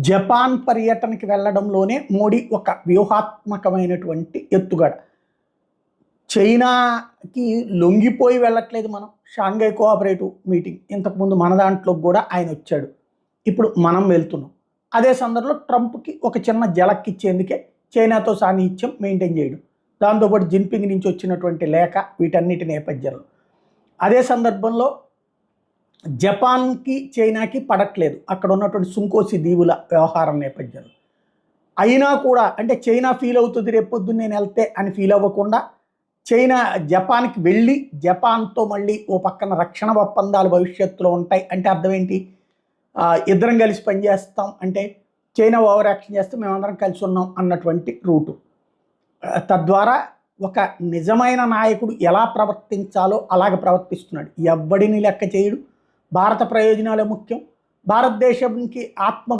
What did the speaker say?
Japan పర్యటనకి వెళ్ళడంలోనే Modi ఒక వ్యూహాత్మకమైనటువంటి ఎత్తుగడ. చైనాకి లొంగిపోయి వెళ్ళట్లేదు మనం. Shanghai cooperative meeting. ఇంతకుముందు మన దాంట్లో కూడా ఆయన వచ్చాడు. ఇప్పుడు మనం వెళ్తున్నాం. అదే సందర్భంలో ట్రంప్కి ఒక చిన్న జలక్ ఇచ్చేందుకే చైనాతో సాన్నిహిత్యం మెయింటైన్ చేయడం. దాంతోపాటు జిన్పింగ్ నుంచి వచ్చినటువంటి లేఖ వీటన్నిటి నేపథ్యంలో. అదే సందర్భంలో జపాన్కి చైనాకి పడట్లేదు. అక్కడ ఉన్నటువంటి సుంకోసి దీవుల వ్యవహారం నేపథ్యంలో. అయినా కూడా అంటే చైనా ఫీల్ అవుతుంది రేపొద్దు నేను వెళ్తే అని ఫీల్ అవ్వకుండా చైనా జపాన్కి వెళ్ళి జపాన్తో మళ్ళీ ఓ పక్కన రక్షణ ఒప్పందాలు భవిష్యత్తులో ఉంటాయి అంటే అర్థం ఏంటి? ఇద్దరం కలిసి పనిచేస్తాం అంటే చైనా ఓవర్ యాక్షన్ చేస్తే మేమందరం కలిసి ఉన్నాం అన్నటువంటి రూటు. తద్వారా ఒక నిజమైన నాయకుడు ఎలా ప్రవర్తించాలో అలాగ ప్రవర్తిస్తున్నాడు. ఎవ్వడిని లెక్క చేయడు. భారత ప్రయోజనాలే ముఖ్యం. భారతదేశంకి ఆత్మ